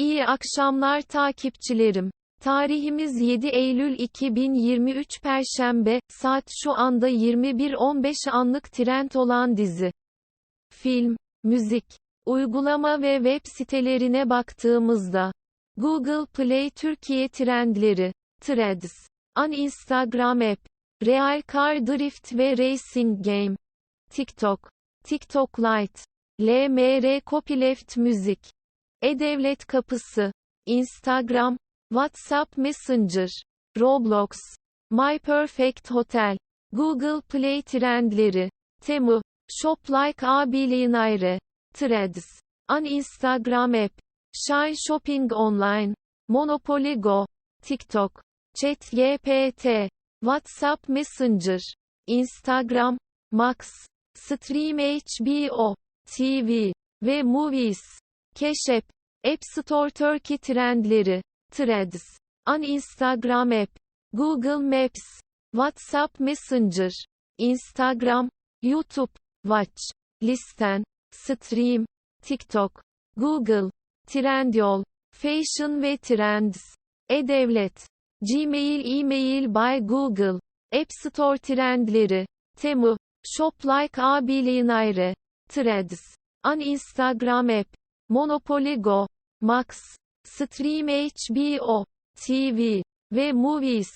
İyi akşamlar takipçilerim. Tarihimiz 7 Eylül 2023 Perşembe, saat şu anda 21.15 anlık trend olan dizi. Film, müzik, uygulama ve web sitelerine baktığımızda, Google Play Türkiye trendleri, Threads, An Instagram App, Real Car Drift ve Racing Game, TikTok, TikTok Lite, LMR Copyleft Müzik, E-Devlet Kapısı, Instagram, WhatsApp Messenger, Roblox, My Perfect Hotel, Google Play trendleri, Temu, Shop Like Abiliğin ayrı, Threads, An Instagram App, Shine Shopping Online, Monopoly Go, TikTok, ChatGPT, WhatsApp Messenger, Instagram, Max, Stream HBO, TV ve Movies, Keşep, App Store Turkey trendleri, Threads, An Instagram App, Google Maps, WhatsApp Messenger, Instagram, YouTube, Watch, Listen, Stream, TikTok, Google, Trendyol, Fashion ve Trends, E-Devlet, Gmail E-Mail by Google, App Store trendleri, Temu, Shop Like Abiliğin ayrı, Threads, An Instagram App, Monopoly Go, Max, Stream HBO, TV ve Movies,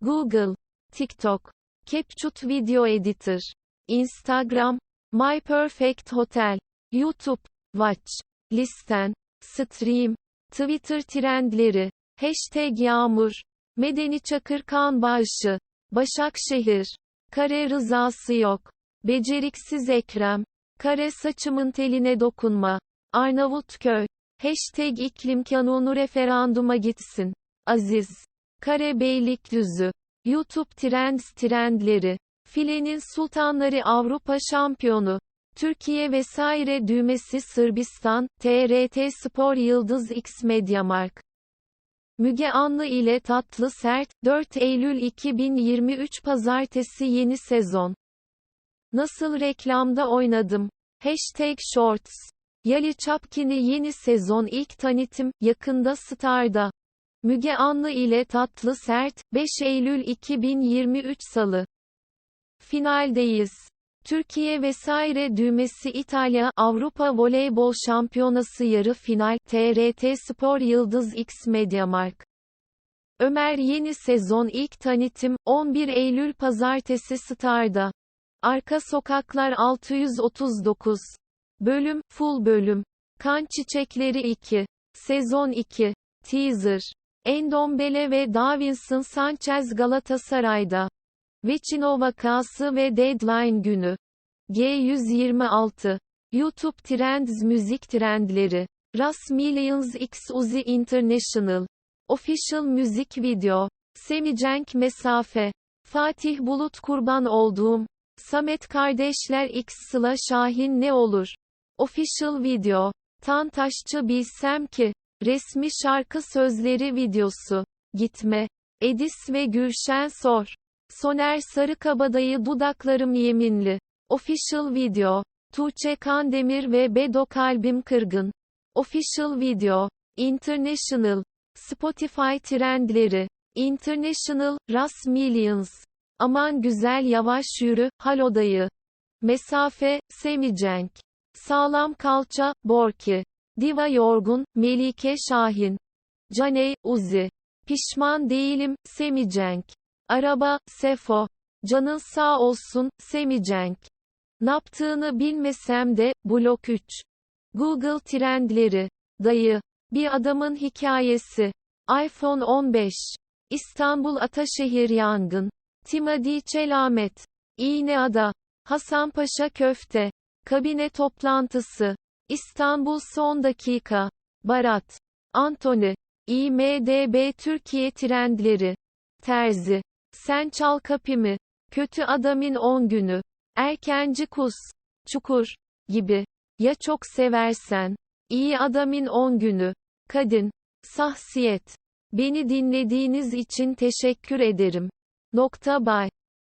Google, TikTok, CapCut Video Editor, Instagram, My Perfect Hotel, YouTube, Watch, Listen, Stream, Twitter trendleri, Hashtag Yağmur, Medeni Çakır kan bağışı, Başakşehir, Kare rızası yok, Beceriksiz Ekrem, Kare saçımın teline dokunma, Arnavutköy, Hashtag iklim kanunu referanduma gitsin, Aziz, Kare Beylikdüzü, YouTube Trends trendleri, Filenin Sultanları Avrupa Şampiyonu, Türkiye vesaire düğmesi Sırbistan, TRT Spor Yıldız X Mediamark. Müge Anlı ile Tatlı Sert, 4 Eylül 2023 Pazartesi yeni sezon. Nasıl reklamda oynadım? Hashtag Shorts. Yali Çapkini yeni sezon ilk tanıtım, yakında Star'da. Müge Anlı ile Tatlı Sert, 5 Eylül 2023 Salı. Finaldeyiz. Türkiye vesaire düğmesi İtalya Avrupa Voleybol Şampiyonası yarı final TRT Spor Yıldız X Mediamark. Ömer yeni sezon ilk tanıtım 11 Eylül Pazartesi Star'da. Arka Sokaklar 639. Bölüm, full bölüm. Kan Çiçekleri 2. Sezon 2. Teaser. Endombele ve Davinson Sanchez Galatasaray'da. Vecino vakası ve Deadline günü. G126. YouTube Trends Müzik Trendleri. Ras Millions X Uzi International. Official Müzik Video. Semicenk Mesafe. Fatih Bulut kurban olduğum. Samet Kardeşler X Sıla Şahin ne olur? Official Video. Tan Taşçı bilsem ki. Resmi şarkı sözleri videosu. Gitme. Edis ve Gülşen Sor. Soner Sarıkabadayı Dudaklarım Yeminli. Official Video. Tuğçe Kandemir ve Bedo Kalbim Kırgın. Official Video. International. Spotify Trendleri. International, Ras Millions. Aman güzel yavaş yürü, Halodayı. Mesafe, Semicenk. Sağlam kalça, Borki. Diva Yorgun, Melike Şahin. Caney, Uzi. Pişman değilim, Semicenk. Araba, Sefo. Canın sağ olsun, Semicenk. Naptığını bilmesem de, Blok 3. Google trendleri. Dayı. Bir adamın hikayesi. iPhone 15. İstanbul Ataşehir yangın. Timadi Çelamet. İğneada. Hasanpaşa köfte. Kabine toplantısı. İstanbul son dakika. Barat. Antony. IMDB Türkiye trendleri. Terzi. Sen çal kapımı. Kötü adamın 10 günü. Erkenci kus. Çukur. Gibi. Ya çok seversen. İyi adamın 10 günü. Kadın. Sahsiyet. Beni dinlediğiniz için teşekkür ederim. Nokta bay.